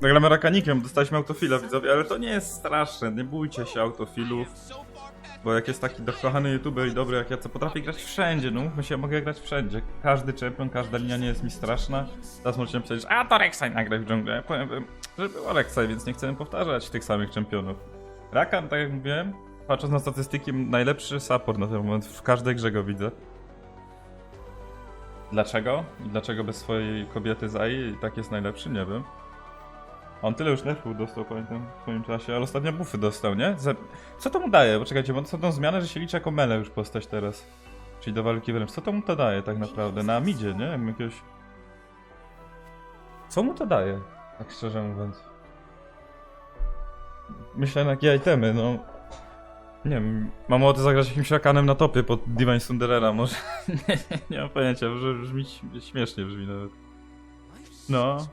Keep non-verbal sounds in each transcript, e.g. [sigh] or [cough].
Nagramy rakanikiem, dostaliśmy autofila widzowie, ale to nie jest straszne, nie bójcie się autofilów. Bo jak jest taki dokochany youtuber i dobry jak ja, co potrafi grać wszędzie, no mówmy się, mogę grać wszędzie. Każdy champion, każda linia nie jest mi straszna. Teraz możecie napisać, a to Rek'Sai nagraj w dżunglę. Ja powiem, że było Rek'Sai, więc nie chcemy powtarzać tych samych championów. Rakan, tak jak mówiłem, patrząc na statystyki, najlepszy support na ten moment, w każdej grze go widzę. Dlaczego? Dlaczego bez swojej kobiety Zai i tak jest najlepszy? Nie wiem. On tyle już nerfów dostał, pamiętam, w swoim czasie, ale ostatnio buffy dostał, nie? Za... Co to mu daje? Poczekajcie, bo to są tą zmianę, że się liczy jako mele już postać teraz. Czyli do walki wręcz. Co to mu to daje tak naprawdę? Na midzie, nie? Jak jakiegoś... Co mu to daje? Tak szczerze mówiąc. Myślę na jakie itemy, no... Nie wiem, mam ochotę zagrać jakimś rakanem na topie pod Divine Sunderera, może... nie, [laughs] nie, nie mam pojęcia, brzmi śmiesznie brzmi nawet. No,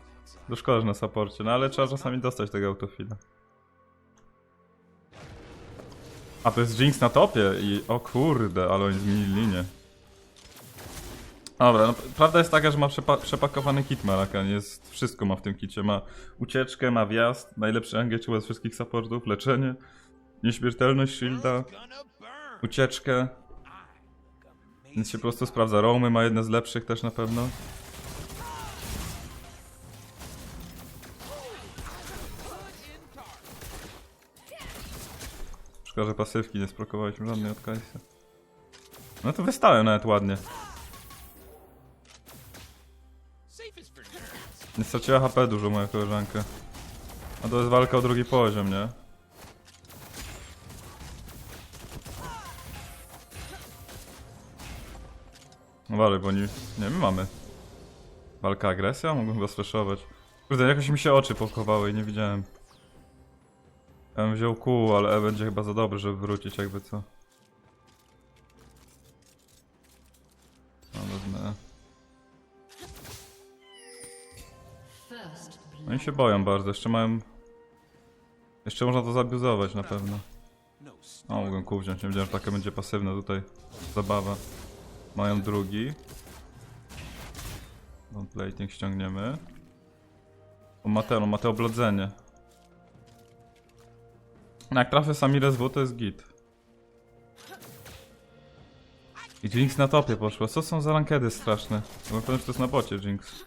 to szkoda, że na saporcie, no ale trzeba czasami dostać tego autofila. A to jest Jinx na topie i o kurde, ale oni zmienili linię. Dobra, no prawda jest taka, że ma przepa przepakowany kit Marakan, jest, wszystko ma w tym kicie, ma ucieczkę, ma wjazd, najlepszy engage chyba z wszystkich supportów, leczenie, nieśmiertelność shielda, ucieczkę, więc się po prostu sprawdza. Roamy ma jedne z lepszych też na pewno. Szkoda, że pasywki nie sprokowaliśmy żadnej od Kajsa. No to wystałem nawet ładnie. Nie straciła HP dużo moja koleżanka. A to jest walka o drugi poziom, nie? Dalej, bo oni... Nie, my mamy. Walka agresja? Mogłem chyba sfreshować. Kurde, jakoś mi się oczy pokowały i nie widziałem. Ja bym wziął kół, ale E będzie chyba za dobry, żeby wrócić jakby co. No E. Oni się boją bardzo, jeszcze mają... Jeszcze można to zabiuzować na pewno. O, mogłem kół wziąć, nie wiedziałem, że taka będzie pasywna tutaj zabawa. Mają drugi. plating ściągniemy. O, Mateo, ma te oblodzenie. No jak trafię Samirę z W, to jest git. I Jinx na topie poszła. Co są za rankedy straszne? Bo pewnie, że to jest na bocie Jinx.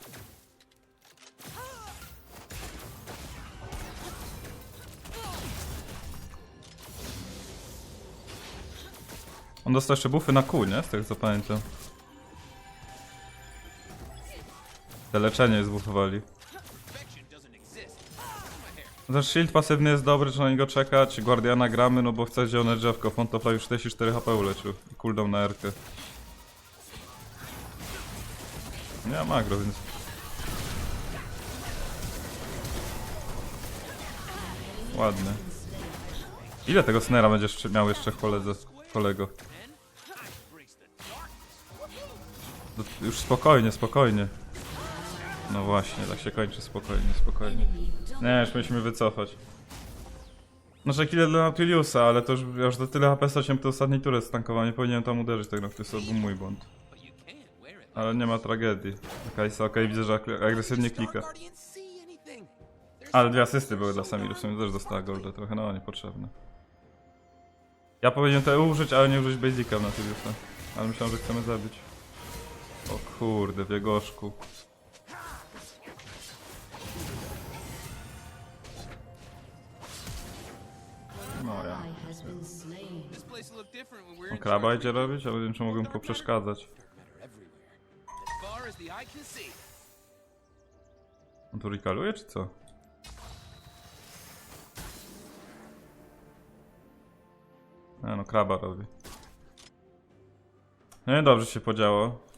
On dostał jeszcze buffy na kół, nie? Z tego co pamiętam. Te leczenie zbuffowali. Ten shield pasywny jest dobry, trzeba na niego czekać. Guardiana gramy, no bo chce zielone drzewko. Fontofla już 44 HP uleczył. I cooldown na erkę. Nie mam agro, więc... Ładnie. Ile tego snera będziesz miał jeszcze koledze, kolego? No, Już spokojnie, spokojnie. No właśnie, tak się kończy spokojnie, spokojnie. Nie, już musimy wycofać. Znaczy kill dla Nautiliusa, ale to już, ja już za tyle HP straciłem to ostatniej turę stankował, nie powinienem tam uderzyć tak Nautiliusa, to był mój błąd. Ale nie ma tragedii. Kajsa, okej, widzę, że ag- agresywnie klika. Ale dwie asysty były dla Samiru, w sumie też dostała golda trochę, no niepotrzebne. Ja powinienem to użyć, ale nie użyć Basica na Nautiliusa. Ale myślałem, że chcemy zabić. O kurde, w jegoszku. No ja. Kraba idzie robić, ale nie wiem czy poprzeszkadzać. Eye can see. On tu rikaluje czy co? Nie no, kraba robi. Nie, dobrze się podziało.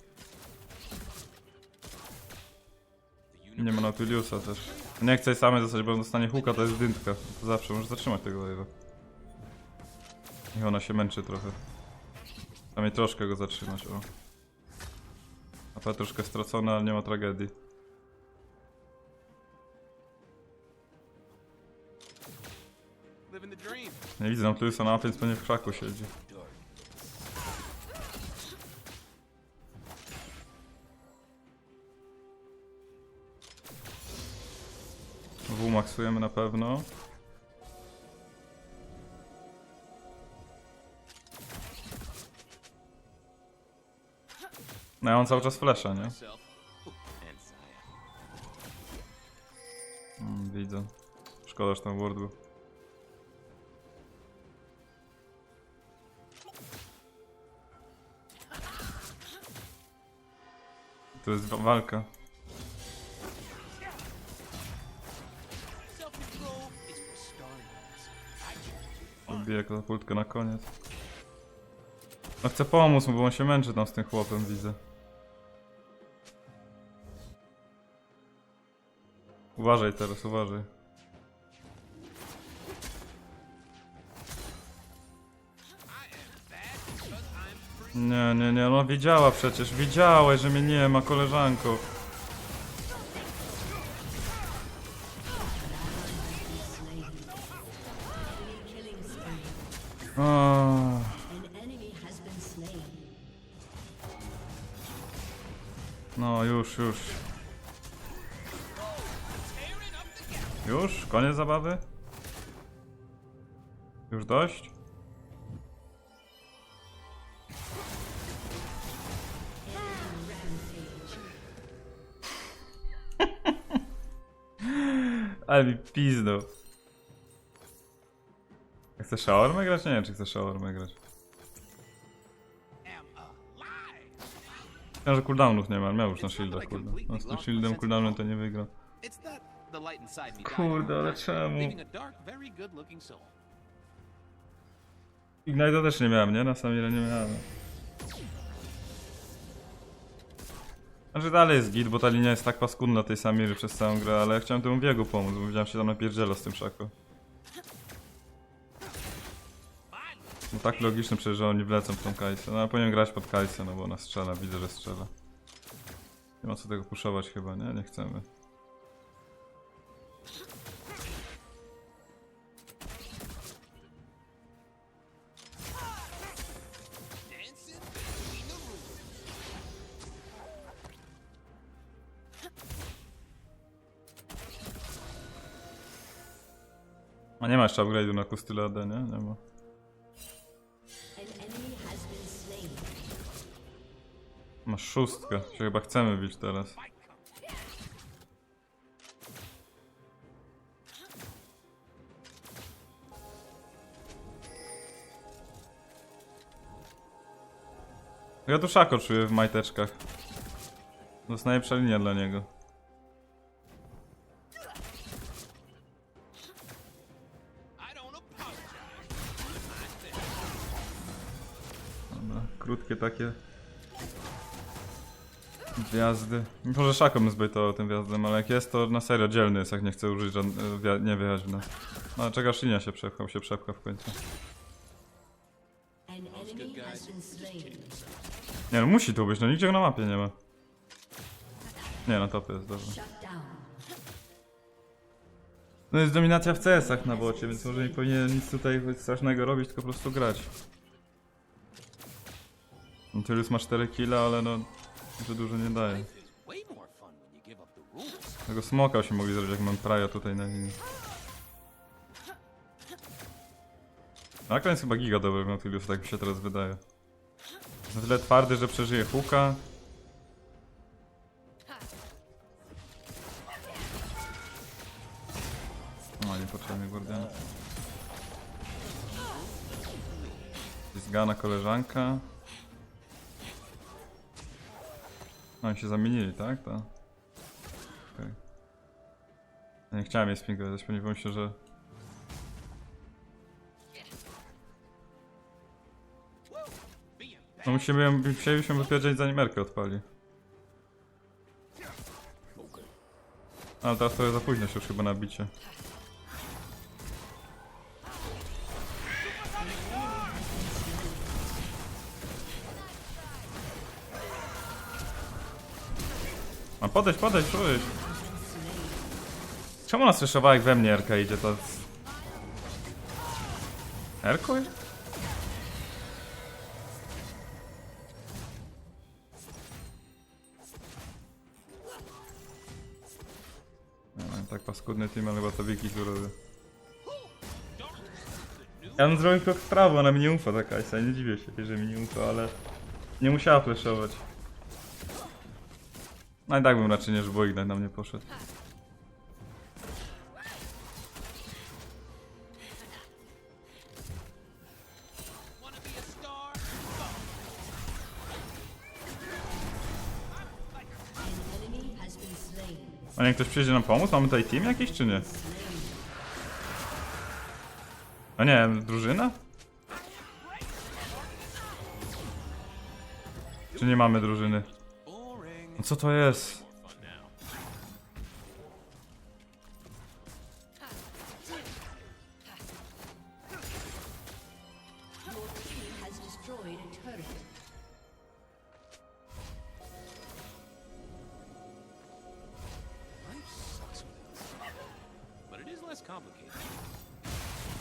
Nie ma Nautiliusa też. Nie chcę jej samej zostać, bo on dostanie huka, to jest dyntka. To zawsze może zatrzymać tego wave'a. Niech ona się męczy trochę. Przynajmniej troszkę go zatrzymać, o. AP troszkę stracone, ale nie ma tragedii. Nie widzę Nautilusa na mapie, więc pewnie w krzaku siedzi. Maksujemy na pewno. No ja mam cały czas flesza, nie? Mm, widzę. Szkoda, że ten word był. To jest wa- walka. Can't. Odbiję katapultkę na koniec. No chcę pomóc mu, bo on się męczy tam z tym chłopem, widzę. Uważaj teraz, uważaj. Nie, nie, nie, no wiedziała przecież, wiedziałeś, że mnie nie ma, koleżanko. No już, już. Już? Koniec zabawy? Już dość? [laughs] Ale mi pizdo. Chcesz shawarmę grać? Nie wiem, czy chcesz shawarmę grać. Myślałem, że cooldownów nie ma, miał już na shieldach cooldown. No z tym shieldem cooldownem to nie died Kurde, ale czemu? Ignite'a też nie miałem, nie? Na Samira nie miałem. Znaczy dalej jest git, bo ta linia jest tak paskudna tej Samiry przez całą grę, ale ja chciałem temu biegu pomóc, bo widziałem się tam napierdziela z tym szako. No tak logiczne przecież, że oni wlecą w tą Kajsę. No ale powinien grać pod Kajsę, no bo ona strzela, widzę, że strzela. Nie ma co tego puszować chyba, nie? Nie chcemy. A nie ma jeszcze upgrade'u na Kustyladę, nie? Nie ma. Masz szóstkę, się chyba chcemy bić teraz. Ja tu szako czuję w majteczkach. To jest najlepsza linia dla niego. Dobra, krótkie takie wjazdy. Może szaką bym zbytował tym wjazdem, ale jak jest to na serio dzielny jest, jak nie chce użyć żadn- e, nie wjechać w nas. No ale czekasz linia się przepchał, się przepcha w końcu. Nie no musi tu być, no nigdzie go na mapie nie ma. Nie no topy jest down. No jest dominacja w CS-ach na bocie, więc może nie powinien nic tutaj strasznego robić, tylko po prostu grać. Nautilus ma 4 killa, ale no... To dużo nie daje. Tego smoka się mogli zrobić, jak mam praja tutaj na linii. Na koniec chyba giga dobry w tak mi się teraz wydaje. Jest na tyle twardy, że przeżyje huka. No, niepotrzebny Guardian. Zgana koleżanka. Oni się zamienili, tak? To. Okej. Ja nie chciałem jej spingować, spodziewałem się, że... No musimy, chcielibyśmy wypierdzieć zanim Erkę odpali. Ale teraz to jest za późno się już chyba na bicie. Podejdź, podejdź, podejdź. Czemu ona słyszała jak we mnie Erka idzie, to... Wiem, tak paskudny team, ale chyba to Wiki tu robi. Ja bym zrobił krok w prawo, ona mi nie ufa ta Kajsa, nie dziwię się, że mi nie ufa, ale nie musiała flashować. No i tak bym raczej nie, Ignite na mnie poszedł. A nie ktoś przyjdzie nam pomóc? Mamy tutaj team jakiś czy nie? A nie, drużyna? Czy nie mamy drużyny? Co to jest? A turret.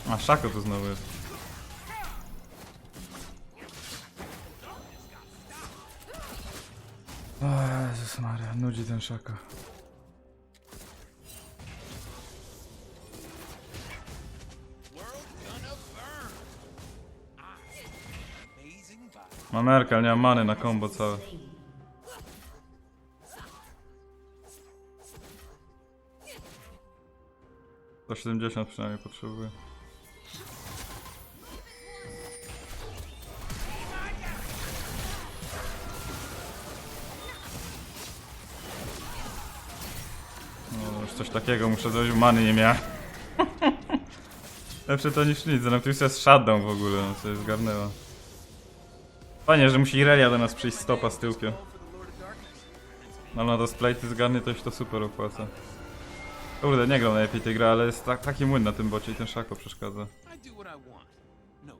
Life sucks without Jezus Maria, nudzi ten vibe. Mam Erka, ale nie mam many na combo całe. To 70 przynajmniej potrzebuję. Coś takiego muszę zrobić, many nie miałem. Lepsze to niż nic, na tym jest shutdown w ogóle, no jest zgarnęła. Fajnie, że musi Irelia do nas przyjść stopa z tyłkiem. No no, z plate zgarnie to się to super opłaca. Kurde, nie gram najlepiej tej gry, ale jest tak, taki młyn na tym bocie i ten szako przeszkadza. No.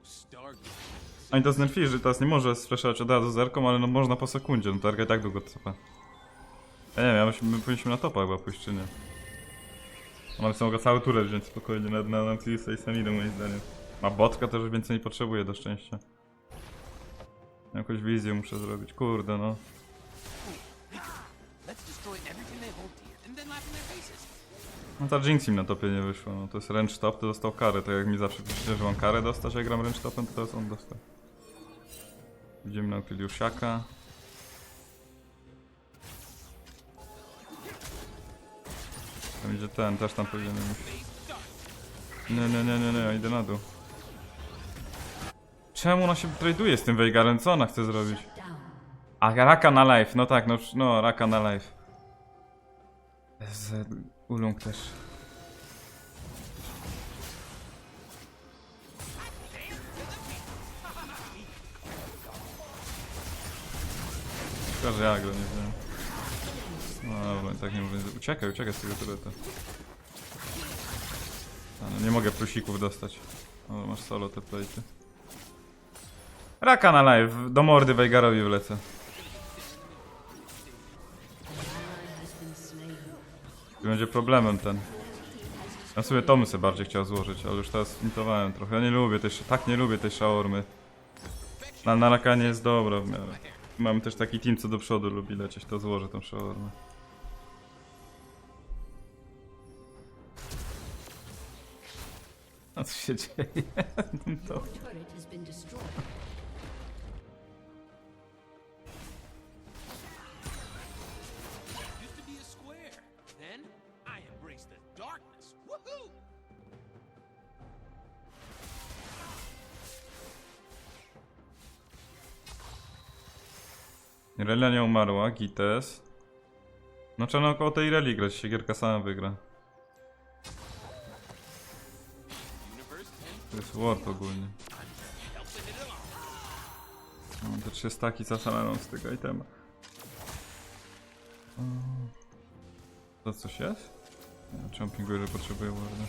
Oni to znerfili, że teraz nie może sfreshować od razu zerką, ale no można po sekundzie, no to Erka i tak długo trwa. Ja nie wiem, ja my powinniśmy na topa chyba pójść, czy nie? Ale są mogła cały turę wziąć spokojnie, na, na i Samidę moim zdaniem. Ma botka też więcej nie potrzebuje do szczęścia. Jakąś wizję muszę zrobić, kurde no. No ta Jinx im na topie nie wyszła, no to jest wręcz top, to dostał karę, tak jak mi zawsze piszecie, że mam karę dostać, jak gram wręcz topem, to teraz on dostał. Widzimy na Opiliusiaka. Tam idzie ten, też tam powinien iść. Nie, nie, nie, nie, nie, idę na dół. Czemu ona się traduje z tym Veigarem? Co ona chce zrobić? A, raka na live, no tak, no, no raka na live. Z Ulung też. Szkoda, że ja go nie wiem. No dobra, tak nie mówię. Uciekaj, uciekaj z tego tureta. No, nie mogę plusików dostać. O, masz solo te plejty. Raka na live, do mordy Veigarowi wlecę. będzie problemem ten. Ja sobie Tomy sobie bardziej chciał złożyć, ale już teraz intowałem trochę. Ja nie lubię tej, tak nie lubię tej szaormy. Na, na rakanie jest dobra w miarę. Mamy też taki team, co do przodu lubi lecieć, to złożę tą szaormę. Embraced the darkness. Woohoo! Relia nie umarła, Gites. No trzeba około tej Reli grać, się gierka sama wygra. Ward ogólnie. Mam te trzy staki zaszaleną z tego itema. To coś jest? Czemu pinguję, że potrzebuję warda?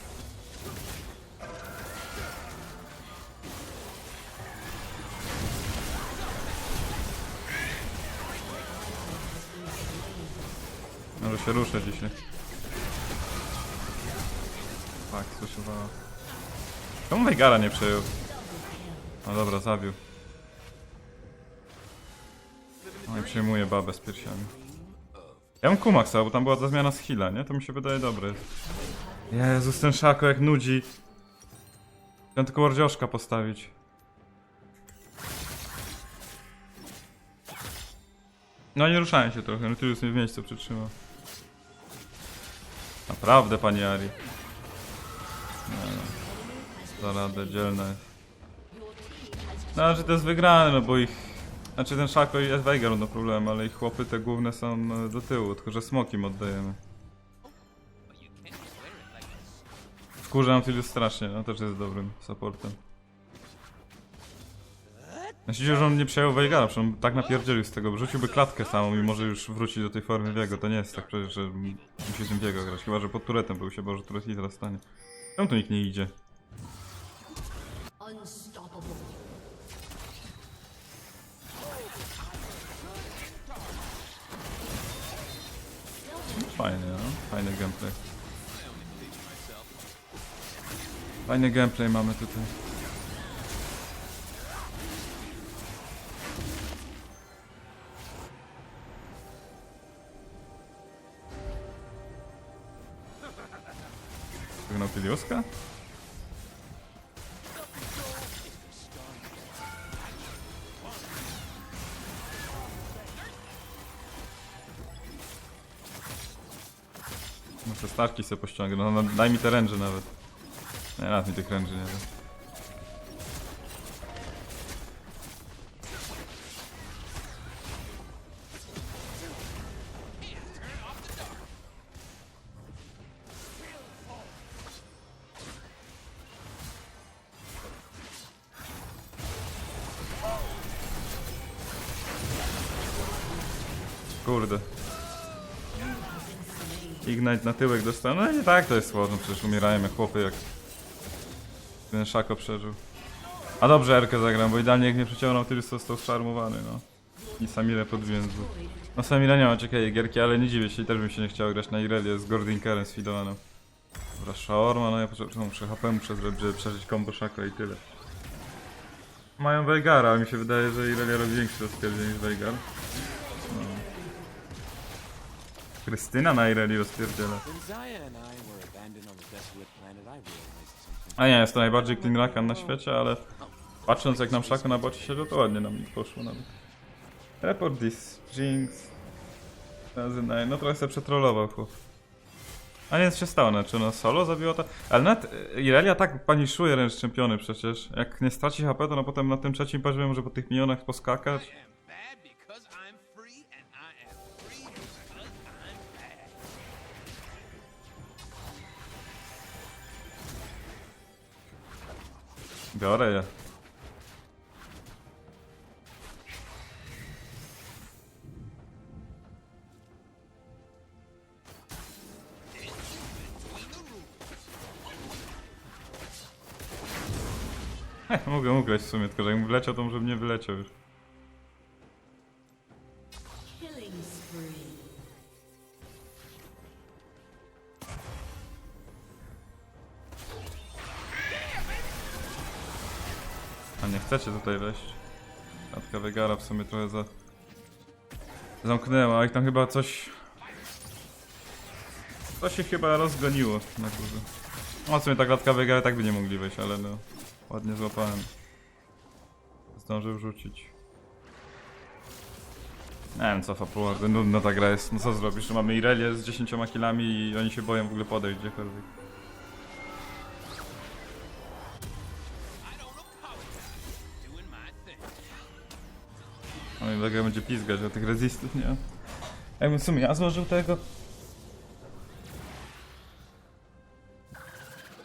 Może się ruszę dzisiaj. Tak, słyszywała. Czemu Veigara nie przejął? No dobra, zabił. No i przejmuje babę z piersiami. Ja mam Kumaxa, bo tam była ta zmiana z heala, nie? To mi się wydaje dobre. Jezus, ten szako jak nudzi. Chciałem tylko mordzioszka postawić. No nie ruszałem się trochę, no już mnie w miejscu przytrzymał. Naprawdę, panie Ari. Nie no. Za radę, dzielna jest. No, znaczy to jest wygrane, no bo ich... Znaczy ten Szako i Veigar no problem, ale ich chłopy te główne są e, do tyłu, tylko że smoki im oddajemy. Wkurzam Filius strasznie, no też jest dobrym supportem. Myślicie, że on nie przejął Veigara, przecież on tak napierdzielił z tego, wrzuciłby klatkę samą i może już wrócić do tej formy Viego, to nie jest tak przecież, że musi tym Viego grać, chyba że pod turetem był się, bo że turet i teraz stanie. Czemu tu nikt nie idzie? Unstoppable. Fajnie, no. Fajny gameplay. Fajny gameplay mamy tutaj. Wygnał Piliuska? Te starki sobie pościągnę, no, no daj mi te ręże nawet. Nie, raz mi tych ręży nie da. Ignite na tyłek dostał. No nie tak to jest słodno, przecież umierają jak chłopy, jak ten Szako przeżył. A dobrze Erkę zagram, bo idealnie jak mnie przeciągnął, Tyrius został szarmowany, no. I z dwóch. No Samira nie ma ciekawej gierki, ale nie dziwię się, i też bym się nie chciał grać na Irelię z Gordinkerem sfidowanym. Dobra, Shaorma, no ja poczekam, muszę HP muszę żeby przeżyć combo Szako i tyle. Mają Veigara, mi się wydaje, że Irelia robi większy rozpierdziel niż Veigar. No. Krystyna na Ireli rozpierdziela. A nie, jest to najbardziej clean rakan na świecie, ale patrząc jak nam szako na bocie to ładnie nam poszło nawet. Report this, Jinx. No trochę sobie przetrollował chłop. A co się stało, znaczy no solo zabiło to. Ale nawet e, Irelia tak paniszuje ręcz czempiony przecież. Jak nie straci HP, to no potem na tym trzecim poziomie może po tych minionach poskakać. Biorę je. [laughs] Mogę ugrać w sumie, tylko że jakbym wleciał, to może bym nie wyleciał już. A nie chcecie tutaj wejść? Klatka Wegara w sumie trochę za... Zamknęła, a ich tam chyba coś... To się chyba rozgoniło na górze. No w sumie ta klatka Wegara tak by nie mogli wejść, ale no... Ładnie złapałem. Zdążył rzucić. Nie wiem, co fabuła, nudna ta gra jest. No co zrobisz? że Mamy Irelię z 10 killami i oni się boją w ogóle podejść gdziekolwiek. Vega będzie pizgać o tych rezistów, nie? Jakbym w sumie ja złożył tego...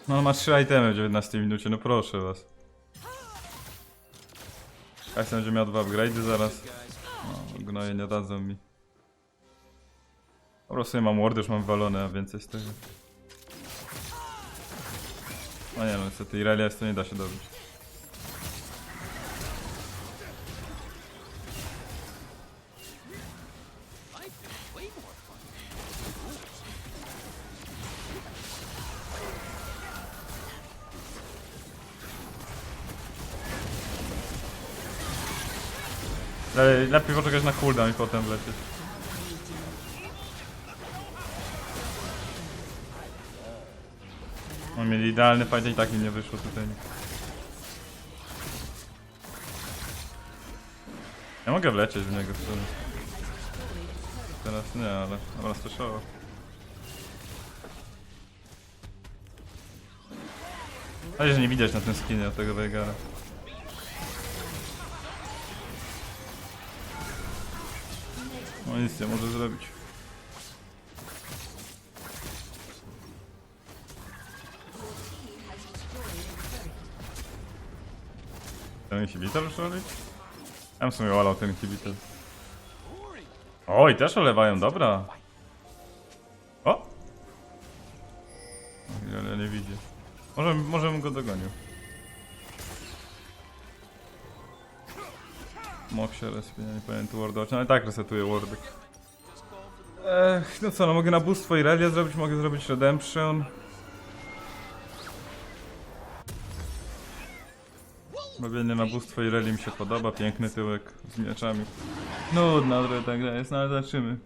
No on ma 3 itemy w 19 minucie, no proszę was. Kajsa będzie miał dwa upgrade'y zaraz. No, gnoje nie dadzą mi. Po prostu ja mam ward, już mam walone, a więcej z tego. No nie no, niestety Irelia jest to nie da się dobić. ale lepiej poczekać na cooldown i potem lecieć. No mieli idealny fight i tak mi nie wyszło tutaj. Ja mogę wlecieć w niego w sumie. Teraz nie, ale dobra, słyszało. Ale że nie widać na tym skinie tego Vegara. No nic nie może zrobić. Ten inhibitor już robić? Ja bym w sumie olał ten inhibitor. Oj, też olewają, dobra. O! Ale nie widzi. Może, może bym go dogonił. Mok się respie, nie wardować, no ale tak resetuje wardy. Ech, no co, no mogę na bóstwo i relię zrobić, mogę zrobić redemption. Robienie na bóstwo i reli mi się podoba, piękny tyłek z mieczami. Nudna trochę ta gra jest, no ale zobaczymy.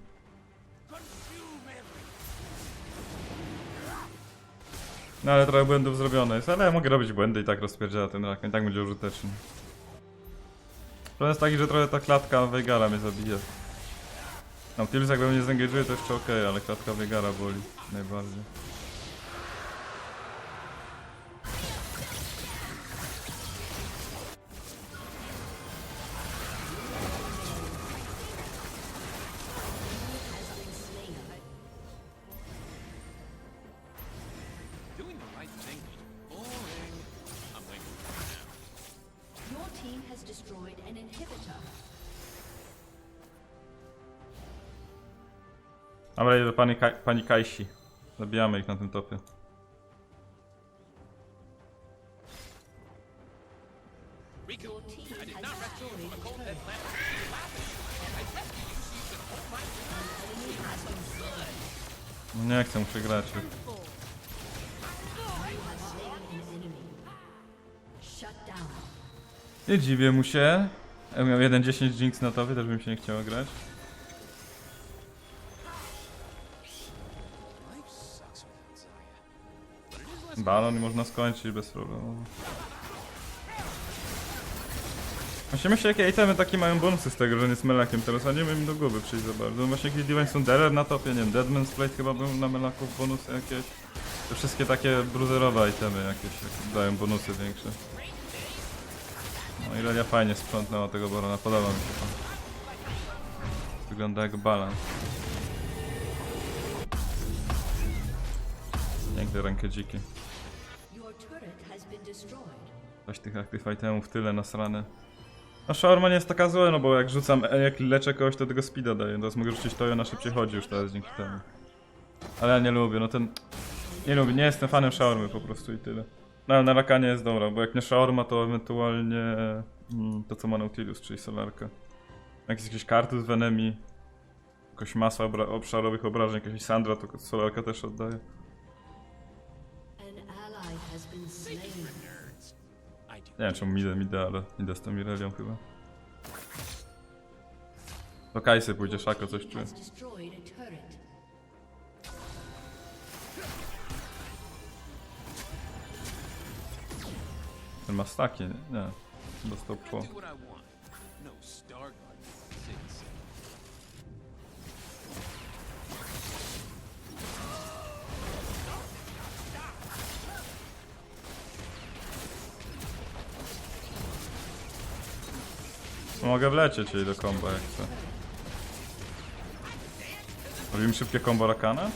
No ale trochę błędów zrobione jest, ale ja mogę robić błędy i tak rozpierdziela ten rak, i tak będzie użyteczny. Problem jest taki, że trochę ta klatka Veigara mnie zabije. No, Nautilus jakby mnie zengage'uje to jeszcze okej, ale klatka Veigara boli najbardziej. Dobra, idę do pani, Ka pani Kajsi. Zabijamy ich na tym topie. No nie chcę, muszę grać. You have slain an enemy. Shut down. Nie dziwię mu się. Jak miał 1.10 Jinx na topie, też bym się nie chciała grać. Balon można skończyć bez problemu. Właśnie myślę, jakie itemy takie mają bonusy z tego, że nie z melakiem teraz, a nie wiem im do głowy przyjść za bardzo. Właśnie jakieś Divine Sunderer na topie, nie wiem, Deadman's Plate chyba był na melaków bonusy jakieś. Te wszystkie takie bruzerowe itemy jakieś, jak dają bonusy większe. No Irelia fajnie sprzątnęła tego barona, podoba mi się to. Wygląda jak balans. Piękne rękę dziki. Coś tych aktyw itemów tyle nasrane. A Shawarma nie jest taka zła, no bo jak rzucam, e, jak leczę kogoś, to tego speeda daje. Teraz mogę rzucić to i ona szybciej chodzi już teraz dzięki temu. Ale ja nie lubię, no ten... Nie lubię, nie jestem fanem shawarmy po prostu i tyle. No ale na rakanie jest dobra, bo jak nie shawarma, to ewentualnie mm, to co ma Nautilus, czyli solarka. Jak jest jakieś karty z Venemi, jakaś masa obszarowych obrażeń, jakaś Sandra, to solarka też oddaje. Nie wiem czemu idę, idę, ale idę z tą Irelią chyba. Do Kajsy pójdzie, Szako coś turret. Ten ma staki, nie? Nie. Dostał po. Mogę wlecieć jej do komba jak chcę. Robimy szybkie kombo Rakana?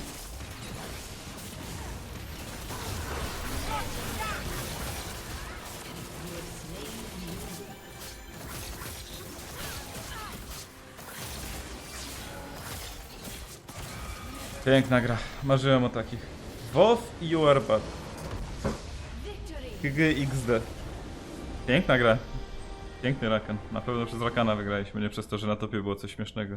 Piękna gra. Marzyłem o takich. WoW i URPAD. GGXD. Piękna gra. Piękny Rakan. Na pewno przez Rakana wygraliśmy, nie przez to, że na topie było coś śmiesznego.